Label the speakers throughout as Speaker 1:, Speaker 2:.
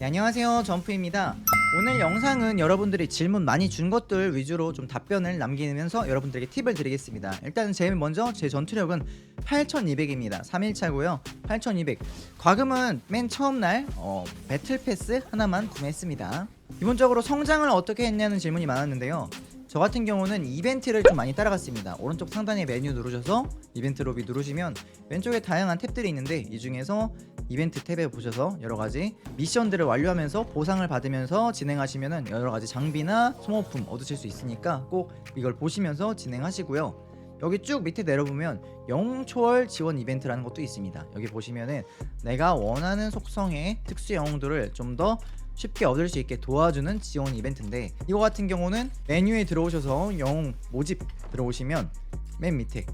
Speaker 1: 네, 안녕하세요. 점프입니다. 오늘 영상은 여러분들이 질문 많이 준 것들 위주로 좀 답변을 남기면서 여러분들에게 팁을 드리겠습니다. 일단 제일 먼저 제 전투력은 8200입니다. 3일차고요. 8200 과금은 맨 처음 날 어, 배틀 패스 하나만 구매했습니다. 기본적으로 성장을 어떻게 했냐는 질문이 많았는데요 저 같은 경우는 이벤트를 좀 많이 따라갔습니다. 오른쪽 상단에 메뉴 누르셔서 이벤트 로비 누르시면 왼쪽에 다양한 탭들이 있는데 이 중에서 이벤트 탭에 보셔서 여러 가지 미션들을 완료하면서 보상을 받으면서 진행하시면은 여러 가지 장비나 소모품 얻으실 수 있으니까 꼭 이걸 보시면서 진행하시고요. 여기 쭉 밑에 내려보면 영웅 초월 지원 이벤트라는 것도 있습니다. 여기 보시면은 내가 원하는 속성의 특수 영웅들을 좀 더 쉽게 얻을 수 있게 도와주는 지원 이벤트인데 이거 같은 경우는 메뉴에 들어오셔서 영웅 모집 들어오시면 맨 밑에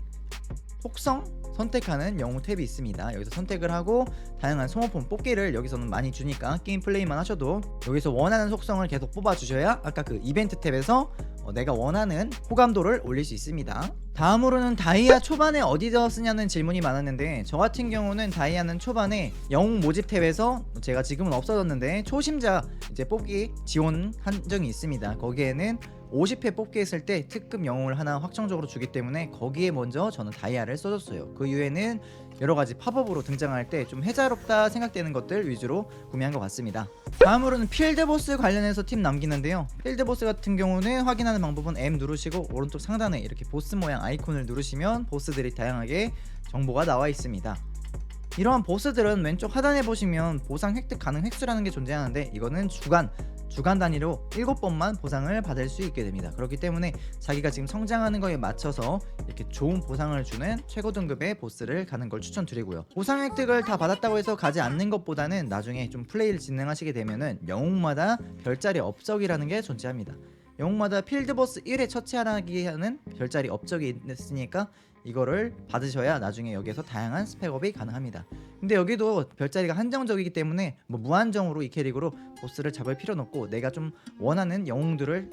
Speaker 1: 속성 선택하는 영웅 탭이 있습니다. 여기서 선택을 하고 다양한 소모품 뽑기를 여기서는 많이 주니까 게임 플레이만 하셔도 여기서 원하는 속성을 계속 뽑아 주셔야 아까 그 이벤트 탭에서 어, 내가 원하는 호감도를 올릴 수 있습니다. 다음으로는 다이아 초반에 어디서 쓰냐는 질문이 많았는데 저 같은 경우는 다이아는 초반에 영웅 모집 탭에서 제가 지금은 없어졌는데 초심자 이제 뽑기 지원 한정이 있습니다. 거기에는 50회 뽑기 했을 때 특급 영웅을 하나 확정적으로 주기 때문에 거기에 먼저 저는 다이아를 써줬어요. 그 이후에는 여러 가지 팝업으로 등장할 때 좀 해자롭다 생각되는 것들 위주로 구매한 것 같습니다. 다음으로는 필드보스 관련해서 팁 남기는데요. 필드보스 같은 경우는 확인하는 방법은 M 누르시고 오른쪽 상단에 이렇게 보스 모양 아이콘을 누르시면 보스들이 다양하게 정보가 나와 있습니다. 이러한 보스들은 왼쪽 하단에 보시면 보상 획득 가능 획수라는 게 존재하는데 이거는 주간 주간 단위로 7번만 보상을 받을 수 있게 됩니다. 그렇기 때문에 자기가 지금 성장하는 거에 맞춰서 이렇게 좋은 보상을 주는 최고 등급의 보스를 가는 걸 추천드리고요. 보상 획득을 다 받았다고 해서 가지 않는 것보다는 나중에 좀 플레이를 진행하시게 되면은 영웅마다 별자리 업적이라는 게 존재합니다. 영웅마다 필드보스 1회 처치하기 하는 별자리 업적이 있으니까 이거를 받으셔야 나중에 여기에서 다양한 스펙업이 가능합니다. 근데 여기도 별자리가 한정적이기 때문에 뭐 무한정으로 이 캐릭으로 보스를 잡을 필요는 없고 내가 좀 원하는 영웅들을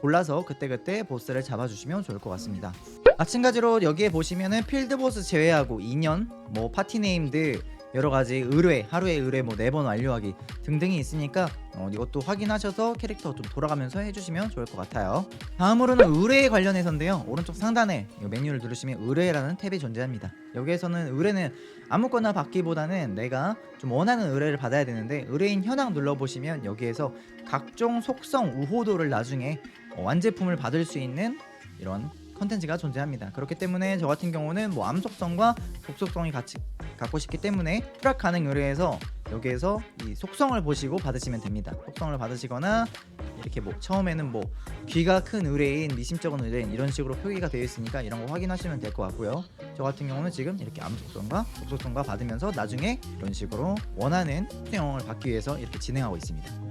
Speaker 1: 골라서 그때그때 보스를 잡아주시면 좋을 것 같습니다. 마찬가지로 여기에 보시면은 필드보스 제외하고 2년, 뭐 파티네임드 여러 가지 의뢰, 하루에 의뢰 뭐 네 번 완료하기 등등이 있으니까 어, 이것도 확인하셔서 캐릭터 좀 돌아가면서 해주시면 좋을 것 같아요. 다음으로는 의뢰에 관련해서인데요. 오른쪽 상단에 이 메뉴를 누르시면 의뢰라는 탭이 존재합니다. 여기에서는 의뢰는 아무거나 받기보다는 내가 좀 원하는 의뢰를 받아야 되는데 의뢰인 현황 눌러보시면 여기에서 각종 속성 우호도를 나중에 어, 완제품을 받을 수 있는 이런 컨텐츠가 존재합니다. 그렇기 때문에 저 같은 경우는 뭐 암속성과 독속성이 같이 갖고 싶기 때문에 추락 가능 의뢰에서 여기에서 이 속성을 보시고 받으시면 됩니다. 속성을 받으시거나 이렇게 뭐 처음에는 뭐 귀가 큰 의뢰인, 미심쩍은 의뢰인 이런 식으로 표기가 되어 있으니까 이런 거 확인하시면 될 것 같고요. 저 같은 경우는 지금 이렇게 암속성과 독속성과 받으면서 나중에 이런 식으로 원하는 수영을 받기 위해서 이렇게 진행하고 있습니다.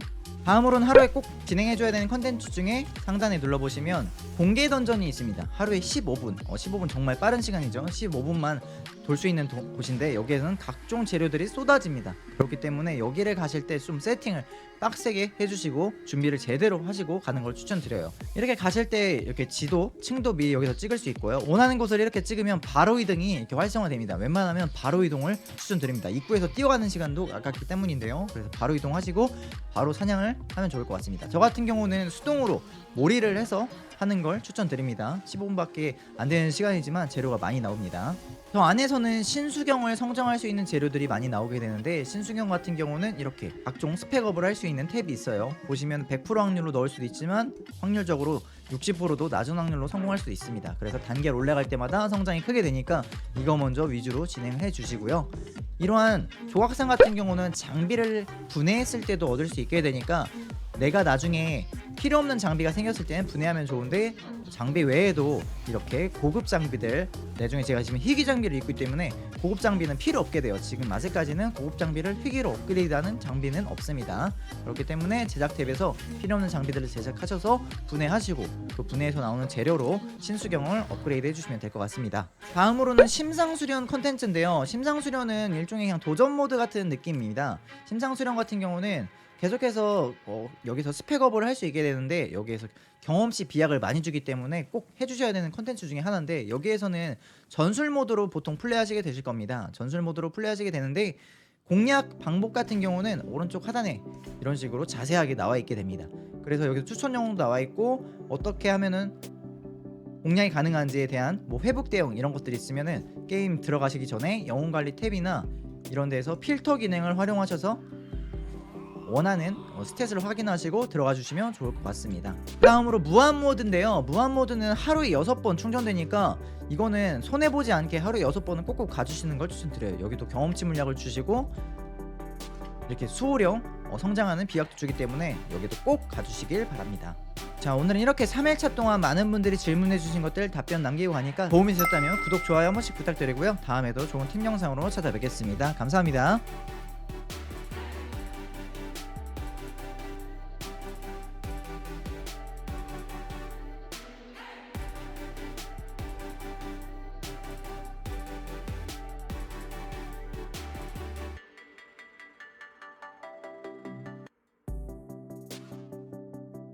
Speaker 1: 다음으로는 하루에 꼭 진행해줘야 되는 컨텐츠 중에 상단에 눌러보시면 공개 던전이 있습니다. 하루에 15분, 어, 15분 정말 빠른 시간이죠. 15분만 돌 수 있는 도- 곳인데 여기에서는 각종 재료들이 쏟아집니다. 그렇기 때문에 여기를 가실 때 좀 세팅을 빡세게 해주시고 준비를 제대로 하시고 가는 걸 추천드려요. 이렇게 가실 때 이렇게 지도, 층도 미리 여기서 찍을 수 있고요. 원하는 곳을 이렇게 찍으면 바로 이동이 이렇게 활성화됩니다. 웬만하면 바로 이동을 추천드립니다. 입구에서 뛰어가는 시간도 아깝기 때문인데요. 그래서 바로 이동하시고 바로 사냥을 하면 좋을 것 같습니다. 저 같은 경우는 수동으로 몰이를 해서 하는 걸 추천드립니다. 15분밖에 안 되는 시간이지만 재료가 많이 나옵니다. 저 안에서는 신수경을 성장할 수 있는 재료들이 많이 나오게 되는데 신수경 같은 경우는 이렇게 각종 스펙업을 할 수 있는 탭이 있어요. 보시면 100% 확률로 넣을 수도 있지만 확률적으로 60%도 낮은 확률로 성공할 수도 있습니다. 그래서 단계를 올라갈 때마다 성장이 크게 되니까 이거 먼저 위주로 진행해 주시고요. 이러한 조각상 같은 경우는 장비를 분해했을 때도 얻을 수 있게 되니까 내가 나중에 필요 없는 장비가 생겼을 때는 분해하면 좋은데 장비 외에도 이렇게 고급 장비들 나중에 제가 지금 희귀 장비를 입고 있기 때문에 고급 장비는 필요 없게 돼요. 지금 아직까지는 고급 장비를 희귀로 업그레이드하는 장비는 없습니다. 그렇기 때문에 제작 탭에서 필요 없는 장비들을 제작하셔서 분해하시고 그 분해에서 나오는 재료로 신수경을 업그레이드 해주시면 될 것 같습니다. 다음으로는 심상수련 컨텐츠인데요. 심상수련은 일종의 그냥 도전 모드 같은 느낌입니다. 심상수련 같은 경우는 계속해서 어, 여기서 스펙업을 할 수 있게 되는데 여기에서 경험치 비약을 많이 주기 때문에 꼭 해주셔야 되는 컨텐츠 중에 하나인데 여기에서는 전술 모드로 보통 플레이하시게 되실 겁니다. 전술 모드로 플레이하시게 되는데 공략 방법 같은 경우는 오른쪽 하단에 이런 식으로 자세하게 나와 있게 됩니다. 그래서 여기 추천 영웅도 나와 있고 어떻게 하면은 공략이 가능한지에 대한 뭐 회복 대응 이런 것들이 있으면은 게임 들어가시기 전에 영웅 관리 탭이나 이런 데서 필터 기능을 활용하셔서 원하는 어, 스탯을 확인하시고 들어가 주시면 좋을 것 같습니다. 다음으로 무한 모드인데요. 무한 모드는 하루에 6번 충전되니까 이거는 손해 보지 않게 하루에 6번은 꼭꼭 가주시는 걸 추천드려요. 여기도 경험치 물약을 주시고 이렇게 수호령 어, 성장하는 비약도 주기 때문에 여기도 꼭 가주시길 바랍니다. 자 오늘은 이렇게 3일차 동안 많은 분들이 질문해 주신 것들 답변 남기고 가니까 도움이 되셨다면 구독 좋아요 한 번씩 부탁드리고요 다음에도 좋은 팀 영상으로 찾아뵙겠습니다 감사합니다